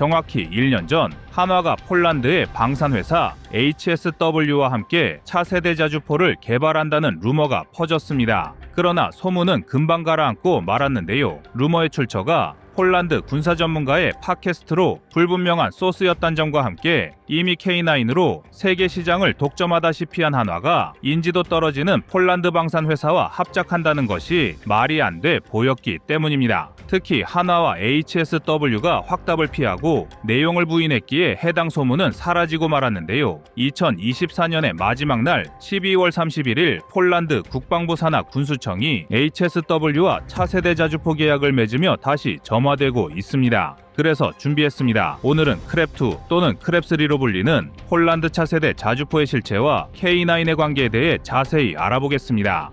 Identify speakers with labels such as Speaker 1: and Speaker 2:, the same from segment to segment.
Speaker 1: 정확히 1년 전 한화가 폴란드의 방산회사 HSW와 함께 차세대 자주포를 개발한다는 루머가 퍼졌습니다. 그러나 소문은 금방 가라앉고 말았는데요. 루머의 출처가 폴란드 군사 전문가의 팟캐스트로 불분명한 소스였단 점과 함께 이미 K9으로 세계 시장을 독점하다시피 한 한화가 인지도 떨어지는 폴란드 방산 회사와 합작한다는 것이 말이 안 돼 보였기 때문입니다. 특히 한화와 HSW가 확답을 피하고 내용을 부인했기에 해당 소문은 사라지고 말았는데요. 2024년의 마지막 날 12월 31일 폴란드 국방부 산하 군수청이 HSW와 차세대 자주포 계약을 맺으며 다시 점화되고 있습니다. 그래서 준비했습니다. 오늘은 크랩2 또는 크랩3로 불리는 폴란드 차세대 자주포의 실체와 K9의 관계에 대해 자세히 알아보겠습니다.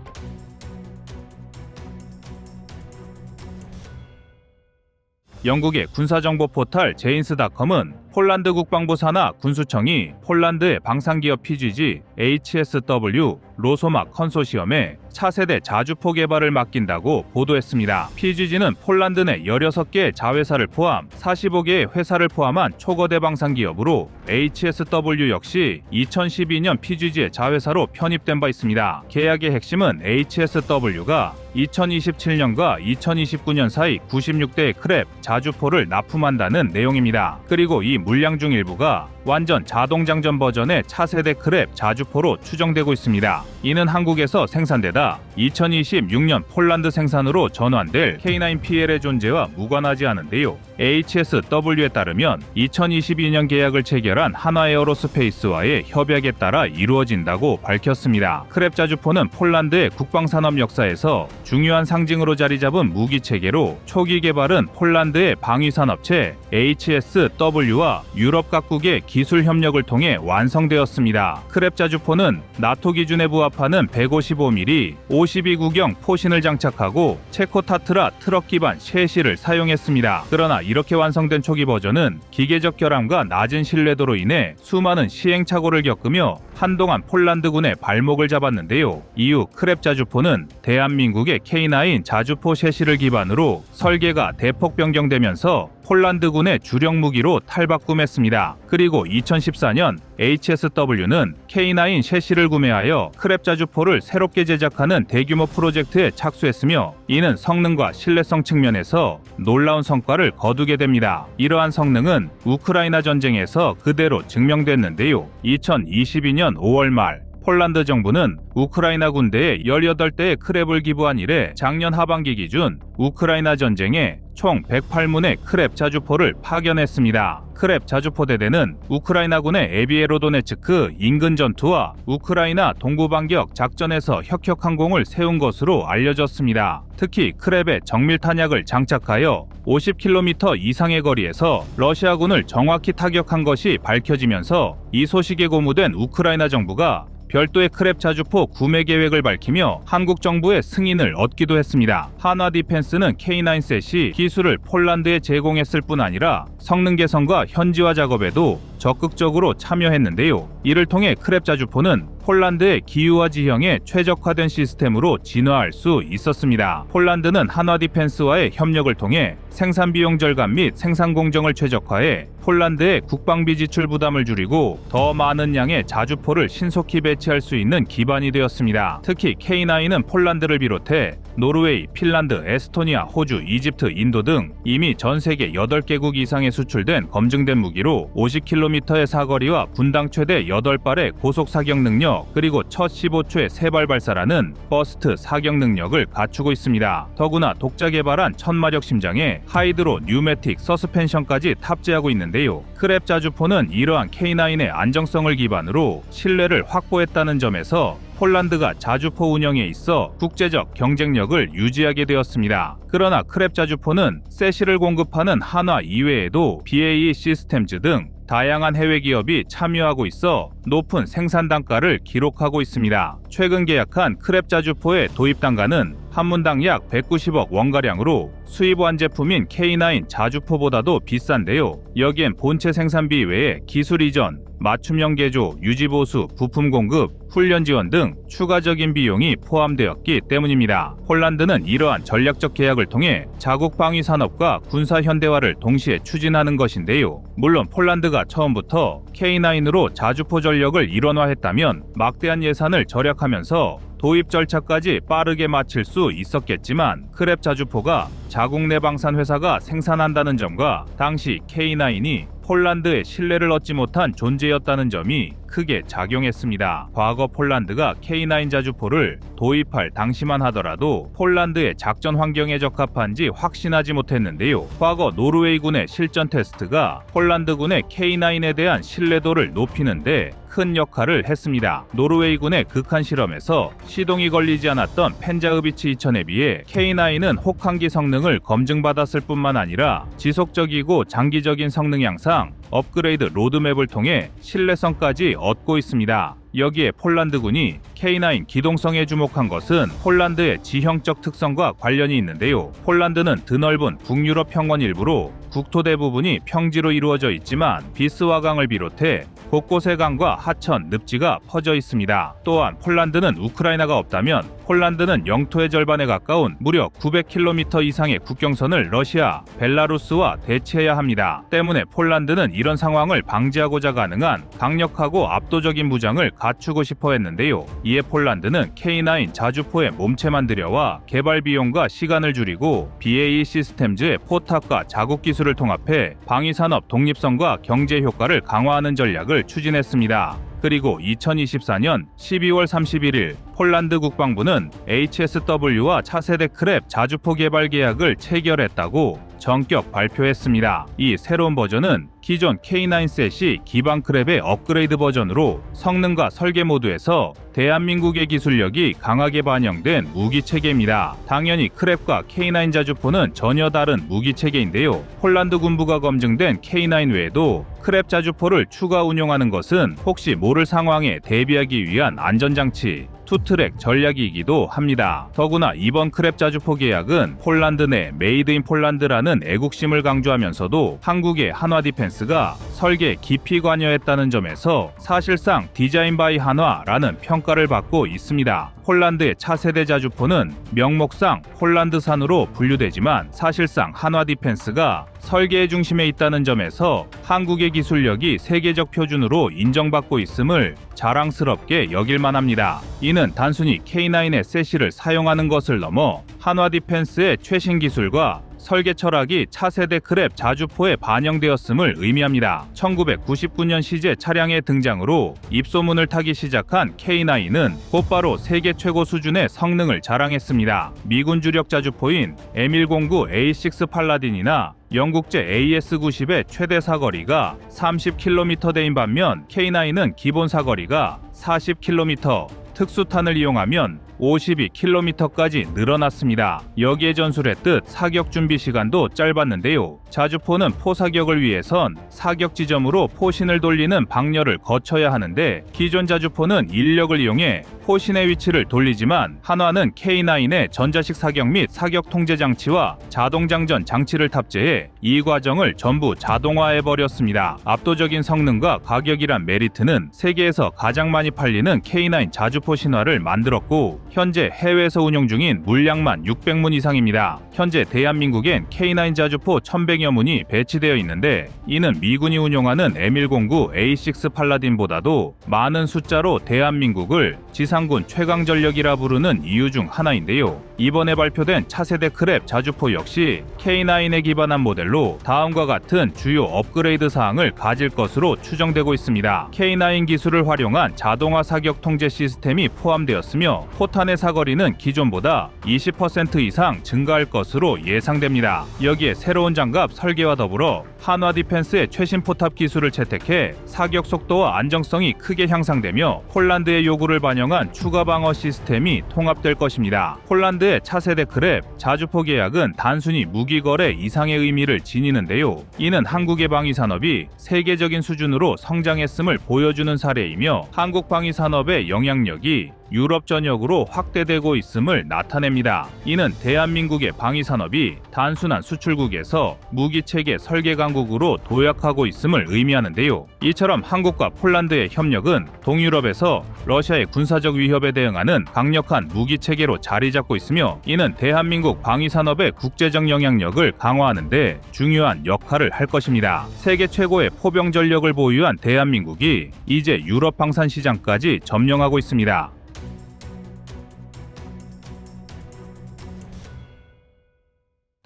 Speaker 1: 영국의 군사정보 포털 제인스닷컴은 폴란드 국방부 산하 군수청이 폴란드의 방산기업 PGG, HSW, 로소막 컨소시엄에 차세대 자주포 개발을 맡긴다고 보도했습니다. PGG는 폴란드 내 16개의 자회사를 포함 45개의 회사를 포함한 초거대 방산 기업으로 HSW 역시 2012년 PGG의 자회사로 편입된 바 있습니다. 계약의 핵심은 HSW가 2027년과 2029년 사이 96대의 크랩 자주포를 납품한다는 내용입니다. 그리고 이 물량 중 일부가 완전 자동 장전 버전의 차세대 크랩 자주포로 추정되고 있습니다. 이는 한국에서 생산되다 2026년 폴란드 생산으로 전환될 K9PL의 존재와 무관하지 않은데요. HSW에 따르면 2022년 계약을 체결한 하나에어로스페이스와의 협약에 따라 이루어진다고 밝혔습니다. 크랩 자주포는 폴란드의 국방산업 역사에서 중요한 상징으로 자리 잡은 무기 체계로 초기 개발은 폴란드의 방위산업체 HSW와 유럽 각국의 기술 협력을 통해 완성되었습니다. 크랩 자주포는 나토 기준에 부합하는 155mm 52구경 포신을 장착하고 체코타트라 트럭 기반 셰시를 사용했습니다. 그러나 이렇게 완성된 초기 버전은 기계적 결함과 낮은 신뢰도로 인해 수많은 시행착오를 겪으며 한동안 폴란드군의 발목을 잡았는데요. 이후 크랩 자주포는 대한민국의 K9 자주포 셰시를 기반으로 설계가 대폭 변경되면서 폴란드군의 주력 무기로 탈바꿈했습니다. 그리고 2014년 HSW는 K9 셰시를 구매하여 크랩 자주포를 새롭게 제작하는 대규모 프로젝트에 착수했으며 이는 성능과 신뢰성 측면에서 놀라운 성과를 거두게 됩니다. 이러한 성능은 우크라이나 전쟁에서 그대로 증명됐는데요. 2022년 5월 말 폴란드 정부는 우크라이나 군대에 18대의 크랩을 기부한 이래 작년 하반기 기준 우크라이나 전쟁에 총 108문의 크랩 자주포를 파견했습니다. 크랩 자주포 대대는 우크라이나군의 에비에로도네츠크 인근 전투와 우크라이나 동부 반격 작전에서 혁혁 항공을 세운 것으로 알려졌습니다. 특히 크랩에 정밀 탄약을 장착하여 50km 이상의 거리에서 러시아군을 정확히 타격한 것이 밝혀지면서 이 소식에 고무된 우크라이나 정부가 별도의 크랩 자주포 구매 계획을 밝히며 한국 정부의 승인을 얻기도 했습니다. 한화 디펜스는 K9 셋이 기술을 폴란드에 제공했을 뿐 아니라 성능 개선과 현지화 작업에도 적극적으로 참여했는데요. 이를 통해 크랩 자주포는 폴란드의 기후와 지형에 최적화된 시스템으로 진화할 수 있었습니다. 폴란드는 한화 디펜스와의 협력을 통해 생산 비용 절감 및 생산 공정을 최적화해 폴란드의 국방비 지출 부담을 줄이고 더 많은 양의 자주포를 신속히 배치할 수 있는 기반이 되었습니다. 특히 K9은 폴란드를 비롯해 노르웨이, 핀란드, 에스토니아, 호주, 이집트, 인도 등 이미 전 세계 8개국 이상에 수출된 검증된 무기로 50km의 사거리와 분당 최대 8발의 고속 사격 능력 그리고 첫 15초의 세발 발사라는 버스트 사격 능력을 갖추고 있습니다. 더구나 독자 개발한 천마력 심장에 하이드로 뉴매틱 서스펜션까지 탑재하고 있는데요. 크랩 자주포는 이러한 K9의 안정성을 기반으로 신뢰를 확보했다는 점에서 폴란드가 자주포 운영에 있어 국제적 경쟁력을 유지하게 되었습니다. 그러나 크랩 자주포는 세시를 공급하는 한화 이외에도 BAE 시스템즈 등 다양한 해외 기업이 참여하고 있어 높은 생산 단가를 기록하고 있습니다. 최근 계약한 크랩 자주포의 도입 단가는 한 문당 약 190억 원가량으로 수입완 제품인 K9 자주포보다도 비싼데요. 여기엔 본체 생산비 외에 기술 이전, 맞춤형 개조, 유지보수, 부품 공급, 훈련 지원 등 추가적인 비용이 포함되었기 때문입니다. 폴란드는 이러한 전략적 계약을 통해 자국 방위 산업과 군사 현대화를 동시에 추진하는 것인데요. 물론 폴란드가 처음부터 K9으로 자주포 전력을 일원화했다면 막대한 예산을 절약하면서 도입 절차까지 빠르게 마칠 수 있었겠지만 크랩 자주포가 자국 내 방산 회사가 생산한다는 점과 당시 K9이 폴란드의 신뢰를 얻지 못한 존재였다는 점이 크게 작용했습니다. 과거 폴란드가 K9 자주포를 도입할 당시만 하더라도 폴란드의 작전 환경에 적합한지 확신하지 못했는데요. 과거 노르웨이군의 실전 테스트가 폴란드군의 K9에 대한 신뢰도를 높이는데 큰 역할을 했습니다. 노르웨이군의 극한 실험에서 시동이 걸리지 않았던 펜자흐비치 2000에 비해 K9은 혹한기 성능을 검증받았을 뿐만 아니라 지속적이고 장기적인 성능 향상, 업그레이드 로드맵을 통해 신뢰성까지 얻고 있습니다. 여기에 폴란드군이 K9 기동성에 주목한 것은 폴란드의 지형적 특성과 관련이 있는데요. 폴란드는 드넓은 북유럽 평원 일부로 국토 대부분이 평지로 이루어져 있지만 비스와강을 비롯해 곳곳에 강과 하천, 늪지가 퍼져 있습니다. 또한 폴란드는 우크라이나가 없다면 폴란드는 영토의 절반에 가까운 무려 900km 이상의 국경선을 러시아, 벨라루스와 대치해야 합니다. 때문에 폴란드는 이런 상황을 방지하고자 가능한 강력하고 압도적인 무장을 갖추고 싶어 했는데요. 이에 폴란드는 K9 자주포의 몸체만 들여와 개발 비용과 시간을 줄이고 BAE 시스템즈의 포탑과 자국 기술 을 통합해 방위산업 독립성과 경제 효과를 강화하는 전략을 추진했습니다. 그리고 2024년 12월 31일 폴란드 국방부는 HSW와 차세대 크랩 자주포 개발 계약을 체결했다고 전격 발표했습니다. 이 새로운 버전은 기존 K9셋이 기반 크랩의 업그레이드 버전으로 성능과 설계 모두에서 대한민국의 기술력이 강하게 반영된 무기 체계입니다. 당연히 크랩과 K9 자주포는 전혀 다른 무기 체계인데요. 폴란드 군부가 검증된 K9 외에도 크랩 자주포를 추가 운용하는 것은 혹시 모를 상황에 대비하기 위한 안전장치, 투트랙 전략이기도 합니다. 더구나 이번 크랩 자주포 계약은 폴란드 내 메이드 인 폴란드라는 애국심을 강조하면서도 한국의 한화 디펜스 가 설계 깊이 관여했다는 점에서 사실상 디자인 바이 한화라는 평가를 받고 있습니다. 폴란드의 차세대 자주포는 명목상 폴란드산으로 분류되지만 사실상 한화 디펜스가 설계의 중심에 있다는 점에서 한국의 기술력이 세계적 표준으로 인정받고 있음을 자랑스럽게 여길만 합니다. 이는 단순히 K9의 세시를 사용하는 것을 넘어 한화 디펜스의 최신 기술과 설계 철학이 차세대 크랩 자주포에 반영되었음을 의미합니다. 1999년 시제 차량의 등장으로 입소문을 타기 시작한 K9은 곧바로 세계 최고 수준의 성능을 자랑했습니다. 미군 주력 자주포인 M109 A6 팔라딘이나 영국제 AS90의 최대 사거리가 30km대인 반면 K9은 기본 사거리가 40km, 특수탄을 이용하면 52km까지 늘어났습니다. 여기에 전술했듯 사격 준비 시간도 짧았는데요. 자주포는 포사격을 위해선 사격 지점으로 포신을 돌리는 방열을 거쳐야 하는데 기존 자주포는 인력을 이용해 포신의 위치를 돌리지만 한화는 K9의 전자식 사격 및 사격 통제 장치와 자동 장전 장치를 탑재해 이 과정을 전부 자동화해 버렸습니다. 압도적인 성능과 가격이란 메리트는 세계에서 가장 많이 팔리는 K9 자주포 신화를 만들었고 현재 해외에서 운영 중인 물량만 600문 이상입니다. 현재 대한민국엔 K9 자주포 1100여 문이 배치되어 있는데 이는 미군이 운용하는 M109 A6 팔라딘보다도 많은 숫자로 대한민국을 지상군 최강 전력이라 부르는 이유 중 하나인데요. 이번에 발표된 차세대 크랩 자주포 역시 K9에 기반한 모델로 다음과 같은 주요 업그레이드 사항을 가질 것으로 추정되고 있습니다. K9 기술을 활용한 자동화 사격 통제 시스템이 포함되었으며 포탄 의 사거리는 기존보다 20% 이상 증가할 것으로 예상됩니다. 여기에 새로운 장갑 설계와 더불어 한화 디펜스의 최신 포탑 기술을 채택해 사격 속도와 안정성이 크게 향상되며 폴란드의 요구를 반영한 추가 방어 시스템이 통합될 것입니다. 폴란드의 차세대 크랩 자주포 계약은 단순히 무기 거래 이상의 의미를 지니는데요. 이는 한국의 방위 산업이 세계적인 수준으로 성장했음을 보여주는 사례이며 한국 방위 산업의 영향력이 유럽 전역으로 확대되고 있음을 나타냅니다. 이는 대한민국의 방위 산업이 단순한 수출국에서 무기 체계 설계 강국으로 도약하고 있음을 의미하는데요. 이처럼 한국과 폴란드의 협력은 동유럽에서 러시아의 군사적 위협에 대응하는 강력한 무기 체계로 자리 잡고 있으며 이는 대한민국 방위 산업의 국제적 영향력을 강화하는데 중요한 역할을 할 것입니다. 세계 최고의 포병 전력을 보유한 대한민국이 이제 유럽 방산 시장까지 점령하고 있습니다.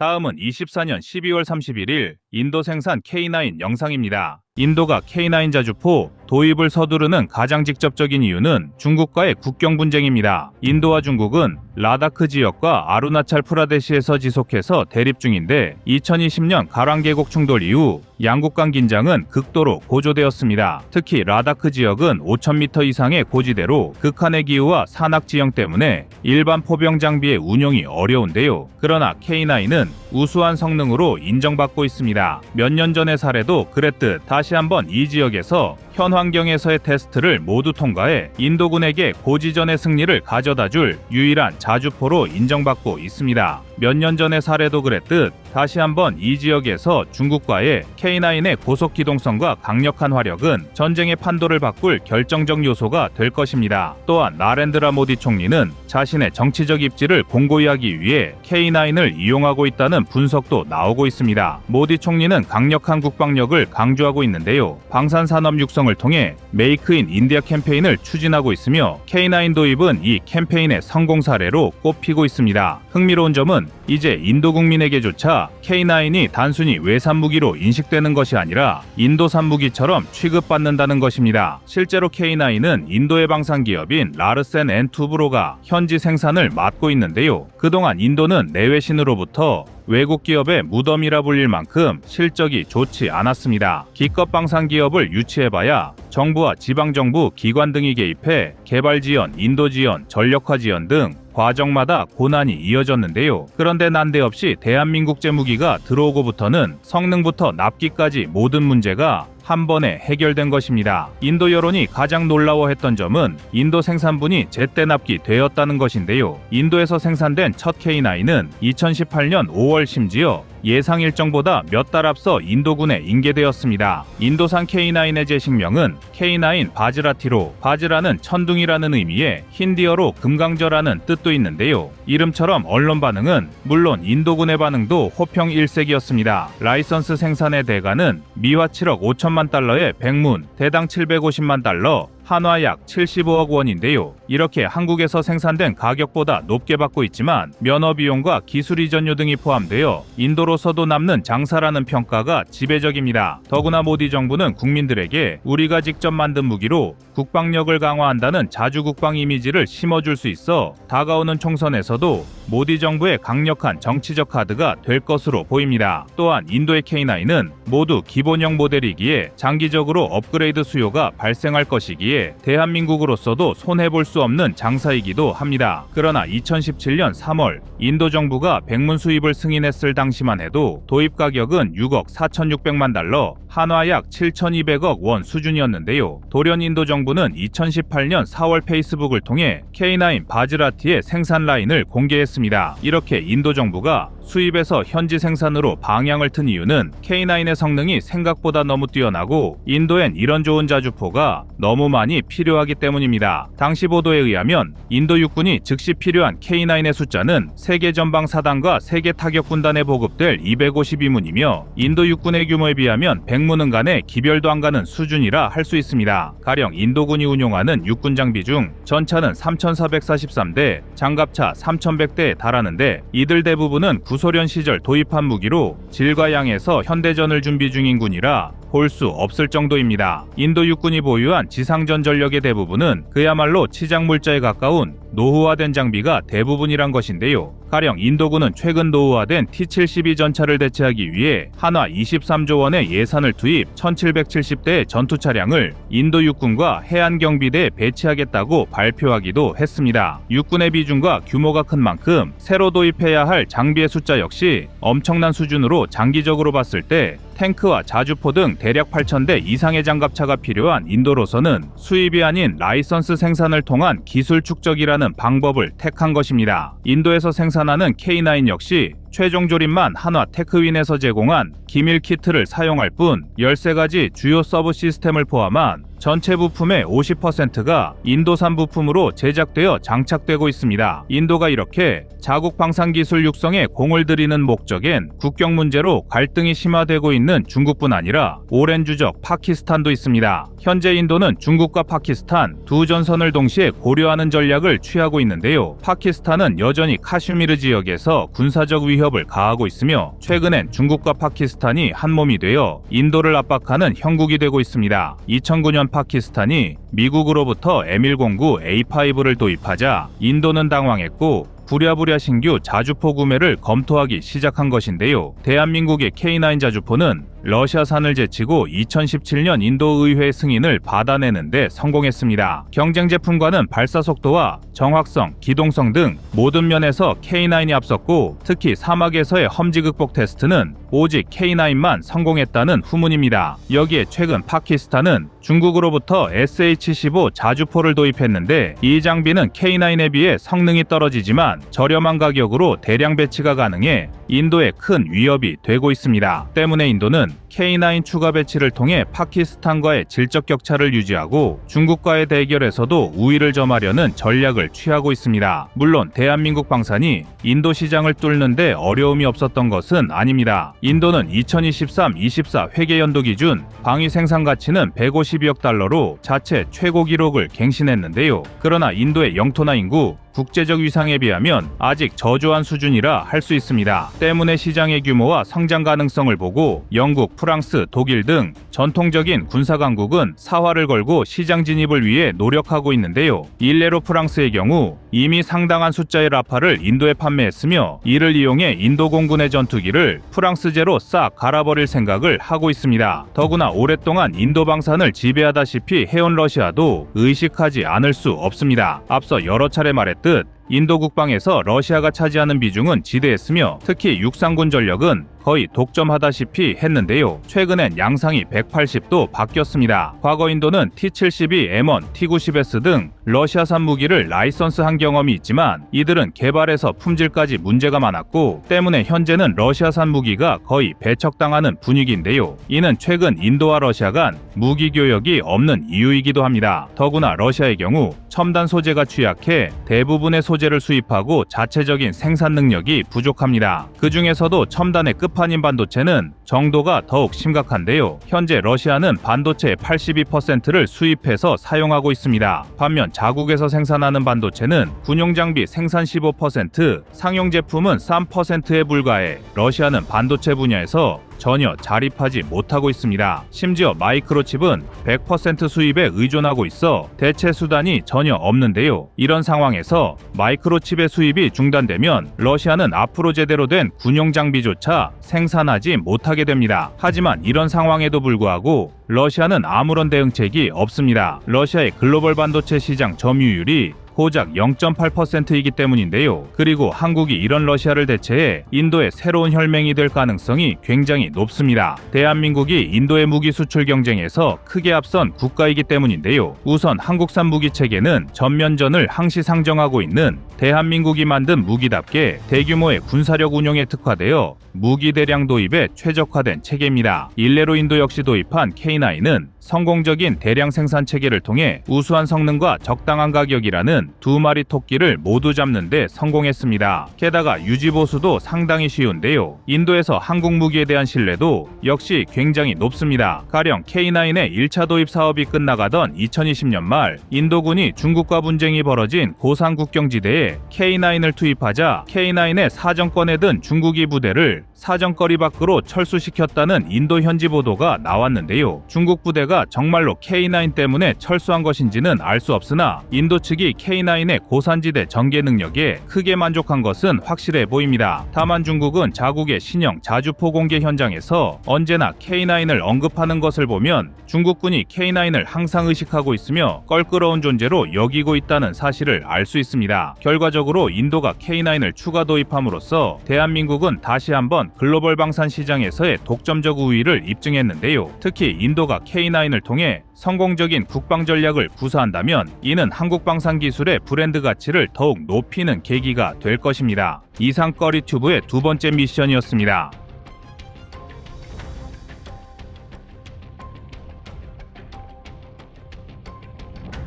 Speaker 1: 다음은 24년 12월 31일 인도 생산 K9 영상입니다. 인도가 K9 자주포 도입을 서두르는 가장 직접적인 이유는 중국과의 국경 분쟁입니다. 인도와 중국은 라다크 지역과 아루나찰 프라데시에서 지속해서 대립 중인데 2020년 가랑 계곡 충돌 이후 양국 간 긴장은 극도로 고조되었습니다. 특히 라다크 지역은 5,000m 이상의 고지대로 극한의 기후와 산악 지형 때문에 일반 포병 장비의 운용이 어려운데요. 그러나 K9은 우수한 성능으로 인정받고 있습니다. 몇 년 전의 사례도 그랬듯 다시 한번 이 지역에서 현 환경에서의 테스트를 모두 통과해 인도군에게 고지전의 승리를 가져다 줄 유일한 자주포로 인정받고 있습니다. 몇 년 전의 사례도 그랬듯 다시 한번 이 지역에서 중국과의 K9의 고속 기동성과 강력한 화력은 전쟁의 판도를 바꿀 결정적 요소가 될 것입니다. 또한 나렌드라 모디 총리는 자신의 정치적 입지를 공고히 하기 위해 K9을 이용하고 있다는 분석도 나오고 있습니다. 모디 총리는 강력한 국방력을 강조하고 있는데요. 방산 산업 육성을 통해 메이크 인 인디아 캠페인을 추진하고 있으며 K9 도입은 이 캠페인의 성공 사례로 꼽히고 있습니다. 흥미로운 점은 이제 인도 국민에게조차 K9이 단순히 외산 무기로 인식되는 것이 아니라 인도산 무기처럼 취급받는다는 것입니다. 실제로 K9은 인도의 방산 기업인 라르센 앤 투브로가 현지 생산을 맡고 있는데요. 그동안 인도는 내외신으로부터 외국 기업의 무덤이라 불릴 만큼 실적이 좋지 않았습니다. 기껏 방산 기업을 유치해봐야 정부와 지방정부 기관 등이 개입해 개발 지원, 인도 지원, 전력화 지원 등 과정마다 고난이 이어졌는데요. 그런데 난데없이 대한민국 제무기가 들어오고부터는 성능부터 납기까지 모든 문제가 한 번에 해결된 것입니다. 인도 여론이 가장 놀라워했던 점은 인도 생산분이 제때 납기되었다는 것인데요. 인도에서 생산된 첫 K9은 2018년 5월 심지어 예상 일정보다 몇 달 앞서 인도군에 인계되었습니다. 인도산 K9의 제식명은 K9 바즈라티로 바즈라는 천둥이라는 의미의 힌디어로 금강저라는 뜻도 있는데요. 이름처럼 언론 반응은 물론 인도군의 반응도 호평 일색이었습니다. 라이선스 생산의 대가는 미화 7억 5천 만 달러의 백문, 대당 750만 달러, 한화 약 75억 원인데요. 이렇게 한국에서 생산된 가격보다 높게 받고 있지만 면허 비용과 기술 이전료 등이 포함되어 인도로서도 남는 장사라는 평가가 지배적입니다. 더구나 모디 정부는 국민들에게 우리가 직접 만든 무기로 국방력을 강화한다는 자주 국방 이미지를 심어줄 수 있어 다가오는 총선에서도 모디 정부의 강력한 정치적 카드가 될 것으로 보입니다. 또한 인도의 K9은 모두 기본형 모델이기에 장기적으로 업그레이드 수요가 발생할 것이기에 대한민국으로서도 손해볼 수 없는 장사이기도 합니다. 그러나 2017년 3월 인도 정부가 백문 수입을 승인했을 당시만 해도 도입 가격은 6억 4,600만 달러, 한화 약 7,200억 원 수준이었는데요. 돌연 인도 정부는 2018년 4월 페이스북을 통해 K9 바즈라티의 생산 라인을 공개했습니다. 이렇게 인도 정부가 수입에서 현지 생산으로 방향을 튼 이유는 K9의 성능이 생각보다 너무 뛰어나고 인도엔 이런 좋은 자주포가 너무 많이 필요하기 때문입니다. 당시 보도에 의하면 인도 육군이 즉시 필요한 K9의 숫자는 세계 전방 사단과 세계 타격 군단에 보급될 252문이며 인도 육군의 규모에 비하면 100문은 간에 기별도 안 가는 수준이라 할 수 있습니다. 가령 인도군이 운용하는 육군 장비 중 전차는 3,443대, 장갑차 3,100대에 달하는데 이들 대부분은 구소련 시절 도입한 무기로 질과 양에서 현대전을 준비 중인 군이라 볼 수 없을 정도입니다. 인도 육군이 보유한 지상전 전력의 대부분은 그야말로 치장 물자에 가까운 노후화된 장비가 대부분이란 것인데요. 가령 인도군은 최근 노후화된 T-72 전차를 대체하기 위해 한화 23조 원의 예산을 투입 1770대의 전투 차량을 인도 육군과 해안 경비대에 배치하겠다고 발표하기도 했습니다. 육군의 비중과 규모가 큰 만큼 새로 도입해야 할 장비의 숫자 역시 엄청난 수준으로 장기적으로 봤을 때 탱크와 자주포 등 대략 8,000대 이상의 장갑차가 필요한 인도로서는 수입이 아닌 라이선스 생산을 통한 기술 축적이라는 방법을 택한 것입니다. 인도에서 생산하는 K9 역시 최종 조립만 한화 테크윈에서 제공한 기밀 키트를 사용할 뿐 13가지 주요 서브 시스템을 포함한 전체 부품의 50%가 인도산 부품으로 제작되어 장착되고 있습니다. 인도가 이렇게 자국 방산 기술 육성에 공을 들이는 목적엔 국경 문제로 갈등이 심화되고 있는 중국뿐 아니라 오랜 주적 파키스탄도 있습니다. 현재 인도는 중국과 파키스탄 두 전선을 동시에 고려하는 전략을 취하고 있는데요. 파키스탄은 여전히 카슈미르 지역에서 군사적 위협 을 가하고 있으며 최근엔 중국과 파키스탄이 한 몸이 되어 인도를 압박하는 형국이 되고 있습니다. 2009년 파키스탄이 미국으로부터 M109 A5를 도입하자 인도는 당황했고 부랴부랴 신규 자주포 구매를 검토하기 시작한 것인데요. 대한민국의 K9 자주포는 러시아산을 제치고 2017년 인도 의회 승인을 받아내는데 성공했습니다. 경쟁 제품과는 발사 속도와 정확성, 기동성 등 모든 면에서 K9이 앞섰고 특히 사막에서의 험지 극복 테스트는 오직 K9만 성공했다는 후문입니다. 여기에 최근 파키스탄은 중국으로부터 SH-15 자주포를 도입했는데 이 장비는 K9에 비해 성능이 떨어지지만 저렴한 가격으로 대량 배치가 가능해 인도에 큰 위협이 되고 있습니다. 때문에 인도는 K9 추가 배치를 통해 파키스탄과의 질적 격차를 유지하고 중국과의 대결에서도 우위를 점하려는 전략을 취하고 있습니다. 물론 대한민국 방산이 인도 시장을 뚫는데 어려움이 없었던 것은 아닙니다. 인도는 2023-24 회계 연도 기준 방위 생산 가치는 152억 달러로 자체 최고 기록을 갱신했는데요. 그러나 인도의 영토나 인구, 국제적 위상에 비하면 아직 저조한 수준이라 할 수 있습니다. 때문에 시장의 규모와 성장 가능성을 보고 영국, 프랑스, 독일 등 전통적인 군사 강국은 사활을 걸고 시장 진입을 위해 노력하고 있는데요. 일례로 프랑스의 경우 이미 상당한 숫자의 라파를 인도에 판매했으며 이를 이용해 인도 공군의 전투기를 프랑스제로 싹 갈아버릴 생각을 하고 있습니다. 더구나 오랫동안 인도 방산을 지배하다시피 해온 러시아도 의식하지 않을 수 없습니다. 앞서 여러 차례 말했 듯 인도 국방에서 러시아가 차지하는 비중은 지대했으며 특히 육상군 전력은 거의 독점하다시피 했는데요. 최근엔 양상이 180도 바뀌었습니다. 과거 인도는 T-72, M1, T-90S 등 러시아산 무기를 라이선스한 경험이 있지만 이들은 개발에서 품질까지 문제가 많았고 때문에 현재는 러시아산 무기가 거의 배척당하는 분위기인데요. 이는 최근 인도와 러시아 간 무기 교역이 없는 이유이기도 합니다. 더구나 러시아의 경우 첨단 소재가 취약해 대부분의 소재를 수입하고 자체적인 생산 능력이 부족합니다. 그 중에서도 첨단의 끝판인 반도체는 정도가 더욱 심각한데요. 현재 러시아는 반도체의 82%를 수입해서 사용하고 있습니다. 반면 자국에서 생산하는 반도체는 군용 장비 생산 15%, 상용 제품은 3%에 불과해 러시아는 반도체 분야에서 전혀 자립하지 못하고 있습니다. 심지어 마이크로칩은 100% 수입에 의존하고 있어 대체 수단이 전혀 없는데요. 이런 상황에서 마이크로칩의 수입이 중단되면 러시아는 앞으로 제대로 된 군용 장비조차 생산하지 못하게 됩니다. 하지만 이런 상황에도 불구하고 러시아는 아무런 대응책이 없습니다. 러시아의 글로벌 반도체 시장 점유율이 고작 0.8%이기 때문인데요. 그리고 한국이 이런 러시아를 대체해 인도의 새로운 혈맹이 될 가능성이 굉장히 높습니다. 대한민국이 인도의 무기 수출 경쟁에서 크게 앞선 국가이기 때문인데요. 우선 한국산 무기 체계는 전면전을 항시상정하고 있는 대한민국이 만든 무기답게 대규모의 군사력 운용에 특화되어 무기 대량 도입에 최적화된 체계입니다. 일례로 인도 역시 도입한 K9은 성공적인 대량 생산 체계를 통해 우수한 성능과 적당한 가격이라는 두 마리 토끼를 모두 잡는 데 성공했습니다. 게다가 유지 보수도 상당히 쉬운데요. 인도에서 한국 무기에 대한 신뢰도 역시 굉장히 높습니다. 가령 K9의 1차 도입 사업이 끝나가던 2020년 말 인도군이 중국과 분쟁이 벌어진 고산 국경지대에 K9을 투입하자 K9의 사정권에 든 중국이 부대를 사정거리 밖으로 철수시켰다는 인도 현지 보도가 나왔는데요. 중국 부대가 인도네시아가 정말로 K9 때문에 철수한 것인지는 알 수 없으나 인도 측이 K9의 고산지대 전개 능력에 크게 만족한 것은 확실해 보입니다. 다만 중국은 자국의 신형 자주포 공개 현장에서 언제나 K9을 언급하는 것을 보면 중국군이 K9을 항상 의식하고 있으며 껄끄러운 존재로 여기고 있다는 사실을 알 수 있습니다. 결과적으로 인도가 K9을 추가 도입함으로써 대한민국은 다시 한번 글로벌 방산 시장에서의 독점적 우위를 입증했는데요. 특히 인도가 K9 을 통해 성공적인 국방 전략을 구사한다면 이는 한국 방산 기술의 브랜드 가치를 더욱 높이는 계기가 될 것입니다. 이상 꺼리튜브의 두 번째 미션이었습니다.